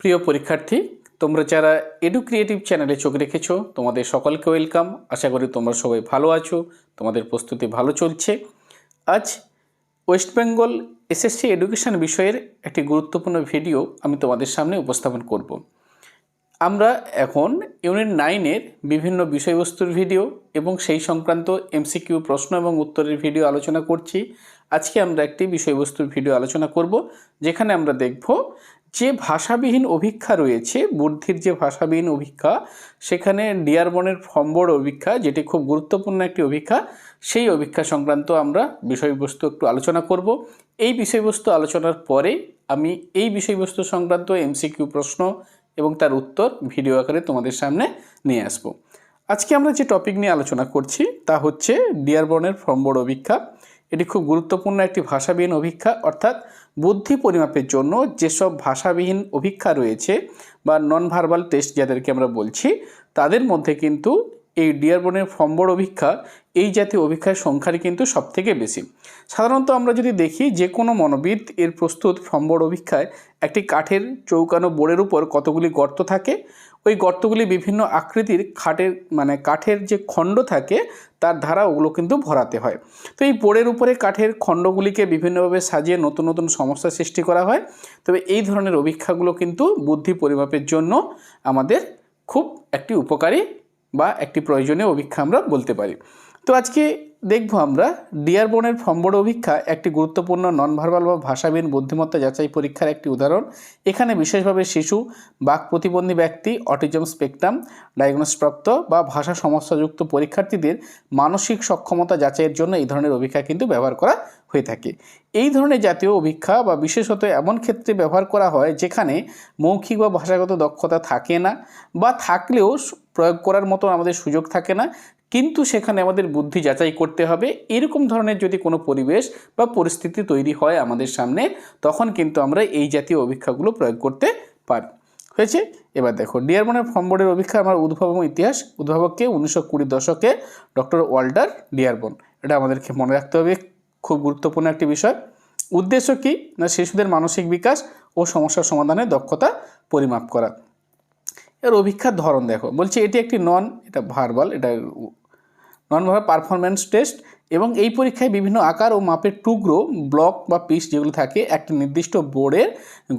প্রিয় পরীক্ষার্থী, তোমরা যারা এডু ক্রিয়েটিভ চ্যানেলে চোখ রেখেছো, তোমাদের সকলকে ওয়েলকাম আশা করি তোমরা সবাই ভালো আছো, তোমাদের প্রস্তুতি ভালো চলছে। আজ ওয়েস্ট বেঙ্গল এসএসসি এডুকেশন বিষয়ের একটি গুরুত্বপূর্ণ ভিডিও আমি তোমাদের সামনে উপস্থাপন করব। আমরা এখন ইউনিট নাইনের বিভিন্ন বিষয়বস্তুর ভিডিও এবং সেই সংক্রান্ত এমসিকিউ প্রশ্ন এবং উত্তরের ভিডিও আলোচনা করছি। আজকে আমরা একটি বিষয়বস্তুর ভিডিও আলোচনা করব, যেখানে আমরা দেখব যে ভাষাবিহীন অভিক্ষা রয়েছে, বুদ্ধির যে ভাষাবিহীন অভিক্ষা, সেখানে ডিয়ারবনের ফম্বর অভিক্ষা, যেটি খুব গুরুত্বপূর্ণ একটি অভিক্ষা, সেই অভিক্ষা সংক্রান্ত আমরা বিষয়বস্তু একটু আলোচনা করব। এই বিষয়বস্তু আলোচনার পরে আমি এই বিষয়বস্তু সংক্রান্ত এমসিকিউ প্রশ্ন এবং তার উত্তর ভিডিও আকারে তোমাদের সামনে নিয়ে আসব। আজকে আমরা যে টপিক নিয়ে আলোচনা করছি, তা হচ্ছে ডিয়ারবনের ফ্রমবোর্ড অভিক্ষা। এটি খুব গুরুত্বপূর্ণ একটি ভাষাবিহীন অভিক্ষা, অর্থাৎ বুদ্ধি পরিমাপের জন্য যেসব ভাষাবিহীন অভিক্ষা রয়েছে বা নন ভার্বাল টেস্ট যাদেরকে আমরা বলছি, তাদের মধ্যে কিন্তু এই ডিয়ারবনের ফম্বর অভিক্ষা, এই জাতীয় অভিক্ষার সংখ্যারই কিন্তু সবথেকে বেশি। সাধারণত আমরা যদি দেখি যে কোনো মনোবিদ এর প্রস্তুত ফম্বর অভিক্ষায় একটি কাঠের চৌকানো বোর্ডের উপর কতগুলি গর্ত থাকে ওই গর্তগুলি বিভিন্ন আকৃতির খাটের মানে কাঠের যে খণ্ড থাকে, তার ধারা ওগুলো কিন্তু ভরাতে হয়। তো এই বোর্ডের উপরে কাঠের খণ্ডগুলিকে বিভিন্নভাবে সাজিয়ে নতুন নতুন সমস্যা সৃষ্টি করা হয়। তবে এই ধরনের অভিক্ষাগুলো কিন্তু বুদ্ধি পরিমাপের জন্য আমাদের খুব একটি উপকারী বা একটি প্রয়োজনীয় অভিক্ষা আমরা বলতে পারি। আজকে দেখব আমরা ডিয়ারবনের ফম্বর অভিক্ষা একটি গুরুত্বপূর্ণ নন ভার্বাল বা ভাষাবিহীন বুদ্ধিমত্তা যাচাই পরীক্ষার একটি উদাহরণ। এখানে বিশেষভাবে শিশু, বাক প্রতিবন্ধী ব্যক্তি, অটিজম স্পেকট্রাম, ডায়াগনোসপ্রাপ্ত বা ভাষা সমস্যাযুক্ত পরীক্ষার্থীদের মানসিক সক্ষমতা যাচাইয়ের জন্য এই ধরনের অভিক্ষা কিন্তু ব্যবহার করা হয়ে থাকে। এই ধরনের জাতীয় অভিক্ষা বা বিশেষত এমন ক্ষেত্রে ব্যবহার করা হয় যেখানে মৌখিক বা ভাষাগত দক্ষতা থাকে না বা থাকলেও প্রয়োগ করার মতো আমাদের সুযোগ থাকে না। কিন্তু সেখানে আমাদের বুদ্ধি যাচাই করতে হবে। এরকম ধরনের যদি কোনো পরিবেশ বা পরিস্থিতি তৈরি হয় আমাদের সামনে, তখন কিন্তু আমরা এই জাতীয় অভিক্ষাগুলো প্রয়োগ করতে পারি। হয়েছে? এবার দেখো ডিয়ারবনের ফর্মবোর্ডের অভিক্ষা আমার উদ্ভাবক ইতিহাস উদ্ভাবককে উনিশশো কুড়ির দশকে ডক্টর ওয়াল্টার ডিয়ারবন এটা আমাদেরকে মনে রাখতে হবে, খুব গুরুত্বপূর্ণ একটি বিষয়। উদ্দেশ্য কী? না শিশুদের মানসিক বিকাশ ও সমস্যার সমাধানে দক্ষতা পরিমাপ করা। এর অভিক্ষার ধরন দেখো। বলছি এটি একটি নন এটা ভার্বাল এটা নন ভার্বাল পারফরমেন্স টেস্ট এবং এই পরীক্ষায় বিভিন্ন আকার ও মাপের টুকরো ব্লক বা পিস যেগুলো থাকে, একটা নির্দিষ্ট বোর্ডের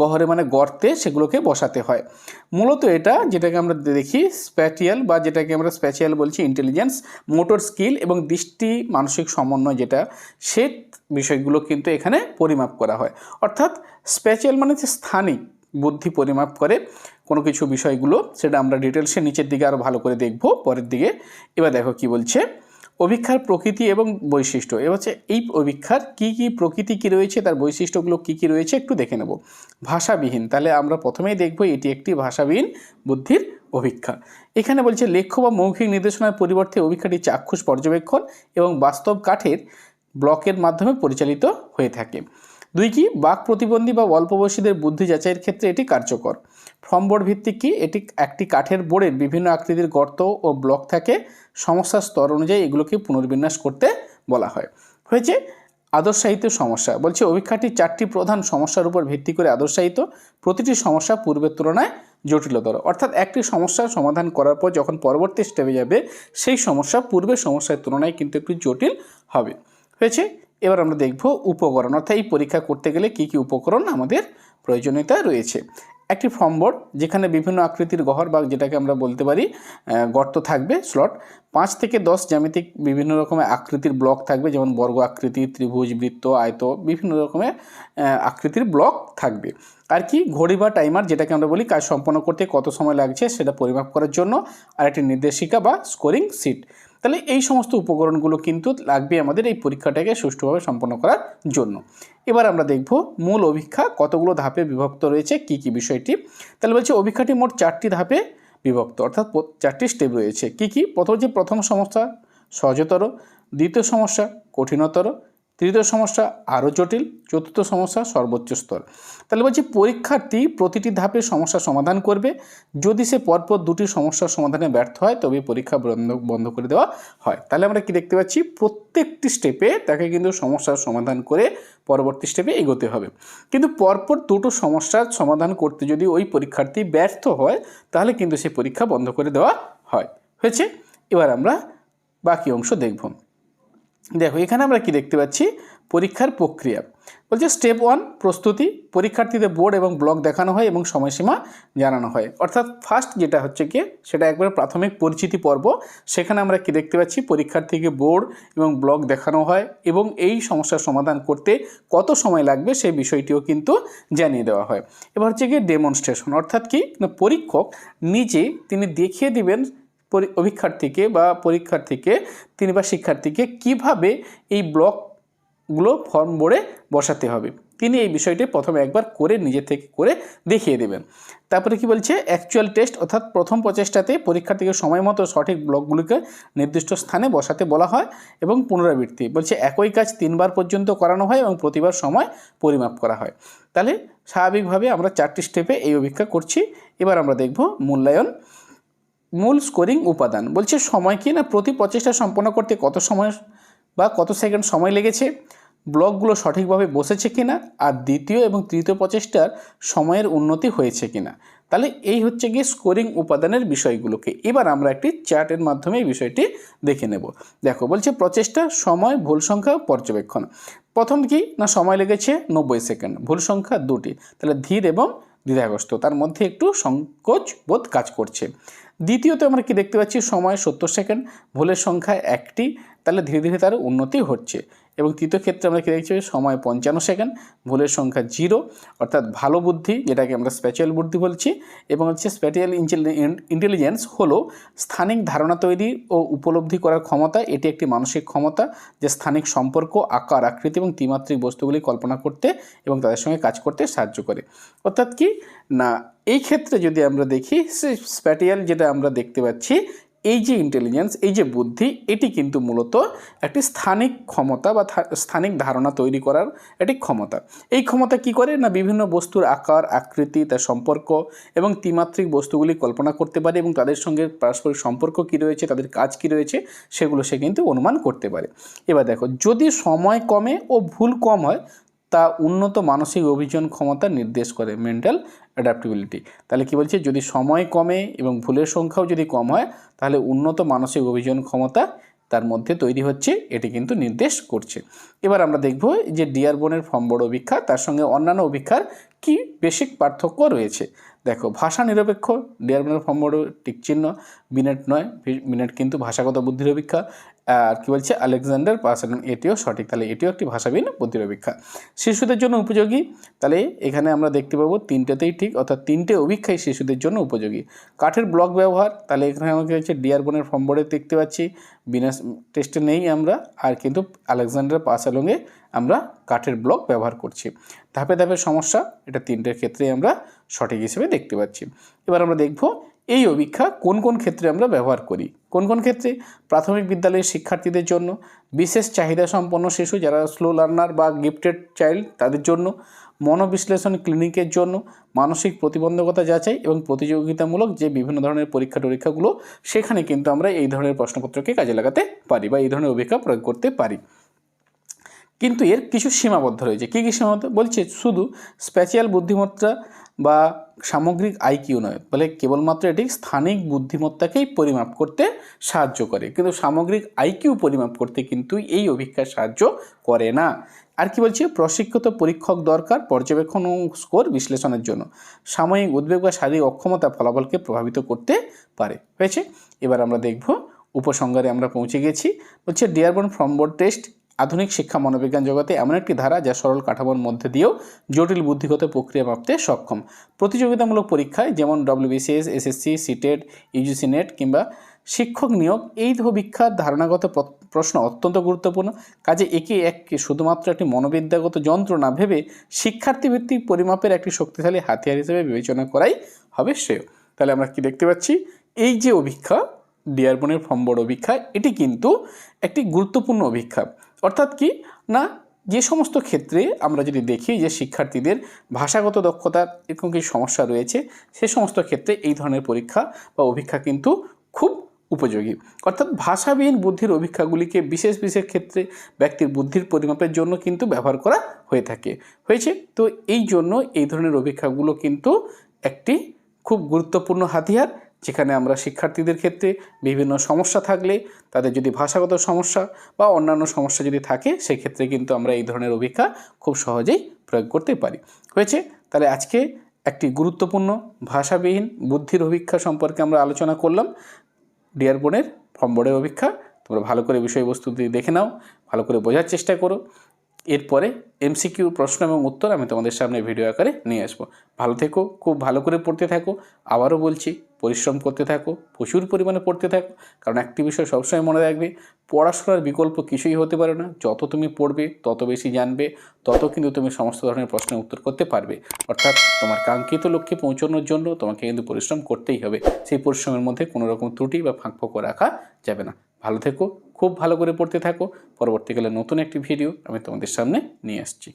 গহরে মানে গর্তে সেগুলোকে বসাতে হয়। মূলত এটা যেটাকে আমরা দেখি স্প্যাটিয়াল বা যেটাকে আমরা স্প্যাচিয়াল বলছি ইন্টেলিজেন্স মোটর স্কিল এবং দৃষ্টি, মানসিক সমন্বয় যেটা, সে বিষয়গুলো কিন্তু এখানে পরিমাপ করা হয়। অর্থাৎ স্প্যাচিয়াল মানে হচ্ছে স্থানিক। বুদ্ধি পরিমাপ করে কোনো কিছু বিষয়গুলো, সেটা আমরা ডিটেলসে নিচের দিকে আরও ভালো করে দেখব, পরের দিকে। এবার দেখো কি বলছে। অভিক্ষার প্রকৃতি এবং বৈশিষ্ট্য। এবার হচ্ছে এই অভিক্ষার কী কী প্রকৃতি কী রয়েছে, তার বৈশিষ্ট্যগুলো কী কী রয়েছে একটু দেখে নেব। ভাষাবিহীন। তাহলে আমরা প্রথমেই দেখব এটি একটি ভাষাবিহীন বুদ্ধির অভিক্ষা। এখানে বলছে, লেখ্য বা মৌখিক নির্দেশনার পরিবর্তে অভিক্ষাটি চাক্ষুষ পর্যবেক্ষণ এবং বাস্তব কাঠের ব্লকের মাধ্যমে পরিচালিত হয়ে থাকে। দুই কি বাক প্রতিবন্ধী বা অল্প বয়সীদের বুদ্ধি যাচাইয়ের ক্ষেত্রে এটি কার্যকর। ফর্ম বোর্ড ভিত্তিক কি, এটি একটি কাঠের বোর্ডের বিভিন্ন আকৃতির গর্ত ও ব্লক থাকে। সমস্যার স্তর অনুযায়ী এগুলোকে পুনর্বিন্যাস করতে বলা হয়। হয়েছে আদর্শায়িত সমস্যা। বলছে অভিক্ষাটি চারটি প্রধান সমস্যার উপর ভিত্তি করে আদর্শায়িত। প্রতিটি সমস্যা পূর্বের তুলনায় জটিলতর। অর্থাৎ একটি সমস্যার সমাধান করার পর যখন পরবর্তী স্টেপে যাবে, সেই সমস্যা পূর্বের সমস্যার তুলনায় কিন্তু একটু জটিল হবে। হয়েছে এবার আমরা দেখব উপকরণ, অর্থাৎ এই পরীক্ষা করতে গেলে কি কি উপকরণ আমাদের প্রয়োজনীয়তা রয়েছে। একটি ফর্ম বোর্ড যেখানে বিভিন্ন আকৃতির গহর বা যেটাকে আমরা বলতে পারি গর্ত থাকবে স্লট পাঁচ থেকে দশ জ্যামিতিক বিভিন্ন রকমের আকৃতির ব্লক থাকবে, যেমন বর্গ আকৃতি, ত্রিভুজ, বৃত্ত, আয়ত, বিভিন্ন রকমের আকৃতির ব্লক থাকবে। আর কি, ঘড়ি বা টাইমার যেটাকে আমরা বলি, কাজ সম্পন্ন করতে কত সময় লাগছে সেটা পরিমাপ করার জন্য, আর একটি নির্দেশিকা বা স্কোরিং সিট তাহলে এই সমস্ত উপকরণগুলো কিন্তু লাগবে আমাদের এই পরীক্ষাটাকে সুষ্ঠুভাবে সম্পন্ন করার জন্য। এবার আমরা দেখব মূল অভিক্ষা, কতগুলো ধাপে বিভক্ত রয়েছে, কি কি বিষয়টি। তাহলে বলছি অভিক্ষাটি মোট চারটি ধাপে বিভক্ত, অর্থাৎ চারটি স্টেপ রয়েছে। কি কি? প্রথম যে প্রথম সমস্যা, সহজতর। দ্বিতীয় সমস্যা, কঠিনতর। তৃতীয় সমস্যা আরও জটিল, চতুর্থ সমস্যা সর্বোচ্চ স্তর। তাহলে বলছি পরীক্ষার্থী প্রতিটি ধাপে সমস্যা সমাধান করবে। যদি সে পরপর দুটি সমস্যার সমাধানে ব্যর্থ হয়, তবে পরীক্ষা বন্ধ বন্ধ করে দেওয়া হয়। তাহলে আমরা কি দেখতে পাচ্ছি? প্রত্যেকটি স্টেপে তাকে কিন্তু সমস্যার সমাধান করে পরবর্তী স্টেপে এগোতে হবে। কিন্তু পরপর দুটো সমস্যার সমাধান করতে যদি ওই পরীক্ষার্থী ব্যর্থ হয়, তাহলে কিন্তু সে পরীক্ষা বন্ধ করে দেওয়া হয়। হয়েছে? এবার আমরা বাকি অংশ দেখব। দেখো, এখানে আমরা কি দেখতে পাচ্ছি? পরীক্ষার প্রক্রিয়া। বলছে স্টেপ ওয়ান প্রস্তুতি। পরীক্ষার্থীদের বোর্ড এবং ব্লক দেখানো হয় এবং সময়সীমা জানানো হয়। অর্থাৎ ফার্স্ট যেটা হচ্ছে কি, সেটা একবার প্রাথমিক পরিচিতি পর্ব। সেখানে আমরা কি দেখতে পাচ্ছি? পরীক্ষার্থীকে বোর্ড এবং ব্লক দেখানো হয় এবং এই সমস্যার সমাধান করতে কত সময় লাগবে সেই বিষয়টিও কিন্তু জানিয়ে দেওয়া হয়। এবার হচ্ছে কি ডেমনস্ট্রেশন অর্থাৎ কি? পরীক্ষক নিজে তিনি দেখিয়ে দিবেন অভিক্ষার্থীকে বা পরীক্ষার্থীকে, তিনি বা শিক্ষার্থীকে কীভাবে এই ব্লকগুলো ফর্ম বোর্ডে বসাতে হবে? তিনি এই বিষয়টি প্রথমে একবার করে নিজে থেকে করে দেখিয়ে দেবেন। তারপরে কি বলছে? অ্যাকচুয়াল টেস্ট অর্থাৎ প্রথম প্রচেষ্টাতে পরীক্ষার্থীকে সময় মতো সঠিক ব্লকগুলিকে নির্দিষ্ট স্থানে বসাতে বলা হয় এবং পুনরাবৃত্তি। বলছে, একই কাজ তিনবার পর্যন্ত করানো হয় এবং প্রতিবার সময় পরিমাপ করা হয়। তাহলে স্বাভাবিকভাবে আমরা চারটি স্টেপে এই অভিজ্ঞা করছি। এবার আমরা দেখব মূল্যায়ন। মূল স্কোরিং উপাদান। বলছে, সময় কি না? প্রতি প্রচেষ্টা সম্পন্ন করতে কত সময় বা কত সেকেন্ড সময় লেগেছে? ব্লকগুলো সঠিকভাবে বসেছে কিনা আর দ্বিতীয় এবং তৃতীয় প্রচেষ্টার সময়ের উন্নতি হয়েছে কিনা তাহলে এই হচ্ছে গিয়ে স্কোরিং উপাদানের বিষয়গুলোকে। এবার আমরা একটি চার্টের মাধ্যমে এই বিষয়টি দেখে নেব। দেখো, বলছে প্রচেষ্টা সময়, ভুল সংখ্যা, পর্যবেক্ষণ। প্রথম কি? না, সময় লেগেছে নব্বই সেকেন্ড ভুল সংখ্যা দুটি। তাহলে ধীর এবং দ্বিধাগ্রস্ত। তার মধ্যে একটু সংকোচ বোধ কাজ করছে। দ্বিতীয়ত আমরা কি দেখতে পাচ্ছি? সময় সত্তর সেকেন্ড। ভুলের সংখ্যা একটি। তাহলে ধীরে ধীরে তার উন্নতি হচ্ছে এবং তৃতীয় ক্ষেত্রে আমরা কী দেখছি? সময় পঞ্চান্ন সেকেন্ড, ভুলের সংখ্যা জিরো, অর্থাৎ ভালো বুদ্ধি, যেটাকে আমরা স্প্যাচুয়াল বুদ্ধি বলছি, এবং হচ্ছে স্প্যাটিয়াল ইন্টেলিজেন্স হলো স্থানিক ধারণা তৈরি ও উপলব্ধি করার ক্ষমতা, এটি একটি মানসিক ক্ষমতা যে স্থানিক সম্পর্ক, আকার, আকৃতি এবং ত্রিমাত্রিক বস্তুগুলি কল্পনা করতে এবং তাদের সঙ্গে কাজ করতে সাহায্য করে। অর্থাৎ কি? না, এই ক্ষেত্রে যদি আমরা দেখি স্প্যাটিয়াল যেটা আমরা দেখতে পাচ্ছি এই যে ইন্টেলিজেন্স এই যে বুদ্ধি, এটি কিন্তু মূলত একটি স্থানিক ক্ষমতা বা স্থানিক ধারণা তৈরি করার একটি ক্ষমতা। এই ক্ষমতা কি করে? না বিভিন্ন বস্তুর আকার, আকৃতি, তার সম্পর্ক এবং ত্রিমাত্রিক বস্তুগুলি কল্পনা করতে পারে এবং তাদের সঙ্গে পারস্পরিক সম্পর্ক কী রয়েছে, তাদের কাজ কী রয়েছে, সেগুলো সে কিন্তু অনুমান করতে পারে। এবার দেখো, যদি সময় কমে ও ভুল কম হয় তা উন্নত মানসিক অভিযোজন ক্ষমতা নির্দেশ করে মেন্টাল অ্যাডাপ্টেবিলিটি। তাহলে কি বলছে? যদি সময় কমে এবং ভুলের সংখ্যাও যদি কম হয়, তাহলে উন্নত মানসিক অভিযোজন ক্ষমতা তার মধ্যে তৈরি হচ্ছে, এটি কিন্তু নির্দেশ করছে। এবার আমরা দেখব যে ডিয়ার বোনের ফর্ম বোর্ড অভিক্ষা, তার সঙ্গে অন্যান্য অভিক্ষার কি বেসিক পার্থক্য রয়েছে? দেখো, ভাষা নিরপেক্ষ, ডিয়ার বোনের ফর্ম বোর্ড টিক চিহ্ন বিনেট নয় বিনেট কিন্তু ভাষাগত বুদ্ধির অভিক্ষা আর কি বলছে? আলেকজান্ডার পার্সন এটিও সঠিক। তাহলে এটিও একটি ভাষাবিহীন বুদ্ধির শিশুদের জন্য উপযোগী? তাহলে এখানে আমরা দেখতে পাবো তিনটেতেই ঠিক, অর্থাৎ তিনটে অভিক্ষাই শিশুদের জন্য উপযোগী। কাঠের ব্লক ব্যবহার, তাহলে এখানে আমাকে হচ্ছে ডিয়ার বোনের ফর্ম বোর্ডে দেখতে পাচ্ছি। বিনা টেস্টে নেই আমরা, আর কিন্তু আলেকজান্ডার পাসালংয়ে আমরা কাঠের ব্লক ব্যবহার করছি। ধাপে ধাপে সমস্যা, এটা তিনটের ক্ষেত্রেই আমরা সঠিক হিসেবে দেখতে পাচ্ছি। এবার আমরা দেখব এই অভিক্ষা কোন কোন ক্ষেত্রে আমরা ব্যবহার করি? কোন কোন ক্ষেত্রে? প্রাথমিক বিদ্যালয়ের শিক্ষার্থীদের জন্য, বিশেষ চাহিদা সম্পন্ন শিশু যারা স্লো লার্নার বা গিফটেড চাইল্ড তাদের জন্য, মনোবিশ্লেষণ ক্লিনিকের জন্য, মানসিক প্রতিবন্ধকতা যাচাই এবং প্রতিযোগিতামূলক যে বিভিন্ন ধরনের পরীক্ষা টরীক্ষাগুলো, সেখানে কিন্তু আমরা এই ধরনের প্রশ্নপত্রকে কাজে লাগাতে পারি বা এই ধরনের অভিজ্ঞতা প্রয়োগ করতে পারি। কিন্তু এর কিছু সীমাবদ্ধ রয়েছে। কী কী সীমাবদ্ধ? বলছে শুধু স্প্যাচিয়াল বুদ্ধিমত্তা বা সামগ্রিক আইকিউ নয়, বলে কেবলমাত্র এটি স্থানিক বুদ্ধিমত্তাকেই পরিমাপ করতে সাহায্য করে। কিন্তু সামগ্রিক আইকিউ পরিমাপ করতে কিন্তু এই অভিজ্ঞার সাহায্য করে না। আর কি বলছে? প্রশিক্ষিত পরীক্ষক দরকার পর্যবেক্ষণ ও স্কোর বিশ্লেষণের জন্য। সাময়িক উদ্বেগ বা শারীরিক অক্ষমতা ফলাফলকে প্রভাবিত করতে পারে। হয়েছে? এবার আমরা দেখব। উপসংহারে আমরা পৌঁছে গেছি। বলছে, ডিয়ারবন ফ্রমবোর্ড টেস্ট আধুনিক শিক্ষা মনোবিজ্ঞান জগতে এমন একটি ধারা যা সরল কাঠামোর মধ্যে দিয়েও জটিল বুদ্ধিগত প্রক্রিয়া মাপতে সক্ষম। প্রতিযোগিতামূলক পরীক্ষায় যেমন WBCS SSC CTET UGC NET কিংবা শিক্ষক নিয়োগ, এই অভিক্ষার ধারণাগত প্রশ্ন অত্যন্ত গুরুত্বপূর্ণ। কাজে একে এক শুধুমাত্র একটি মনোবিদ্যাগত যন্ত্র না ভেবে শিক্ষার্থী ভিত্তিক পরিমাপের একটি শক্তিশালী হাতিয়ার হিসেবে বিবেচনা করাই হবে শ্রেয়। তাহলে আমরা কি দেখতে পাচ্ছি? এই যে অভিক্ষা ডিয়ারবনের বোর্ড অভিক্ষা, এটি কিন্তু একটি গুরুত্বপূর্ণ অভিক্ষা। অর্থাৎ কি? না, যে সমস্ত ক্ষেত্রে আমরা যদি দেখি যে শিক্ষার্থীদের ভাষাগত দক্ষতার এরকম কিছু সমস্যা রয়েছে, সে সমস্ত ক্ষেত্রে এই ধরনের পরীক্ষা বা অভিক্ষা কিন্তু খুব উপযোগী। অর্থাৎ ভাষাবিহীন বুদ্ধির অভিক্ষাগুলিকে বিশেষ বিশেষ ক্ষেত্রে ব্যক্তির বুদ্ধির পরিমাপের জন্য কিন্তু ব্যবহার করা হয়ে থাকে। হয়েছে? তো এই জন্য এই ধরনের অভিক্ষাগুলো কিন্তু একটি খুব গুরুত্বপূর্ণ হাতিয়ার। যেখানে আমরা শিক্ষার্থীদের ক্ষেত্রে বিভিন্ন সমস্যা থাকলে, তাদের যদি ভাষাগত সমস্যা বা অন্যান্য সমস্যা যদি থাকে, সেক্ষেত্রে কিন্তু আমরা এই ধরনের অভিক্ষা খুব সহজেই প্রয়োগ করতে পারি। হয়েছে? তাহলে আজকে একটি গুরুত্বপূর্ণ ভাষাবিহীন বুদ্ধির অভিক্ষা সম্পর্কে আমরা আলোচনা করলাম। ডিয়ার বোনের ফর্ম বোর্ডের অভিক্ষা তোমরা ভালো করে বিষয়বস্তুটি দেখে নাও, ভালো করে বোঝার চেষ্টা করো। এরপরে এমসিকিউ প্রশ্ন এবং উত্তর আমি তোমাদের সামনে ভিডিও আকারে নিয়ে আসব। ভালো থেকো, খুব ভালো করে পড়তে থাকো, আবারও বলছি, পরিশ্রম করতে থাকো, প্রচুর পরিমাণে পড়তে থাকো, কারণ একটি বিষয় সবসময় মনে রাখবে, পড়াশোনার বিকল্প কিছুই হতে পারে না, যত তুমি পড়বে, তত বেশি জানবে, তত কিন্তু তুমি সমস্ত ধরনের প্রশ্নের উত্তর করতে পারবে। অর্থাৎ তোমার কাঙ্ক্ষিত লক্ষ্যে পৌঁছানোর জন্য তোমাকে কিন্তু পরিশ্রম করতেই হবে, সেই পরিশ্রমের মধ্যে কোনো রকম ত্রুটি বা ফাঁক রাখা যাবে না। ভালো থেকো, খুব ভালো করে পড়তে থাকো। পরবর্তীকালে নতুন একটি ভিডিও আমি তোমাদের সামনে নিয়ে আসছি।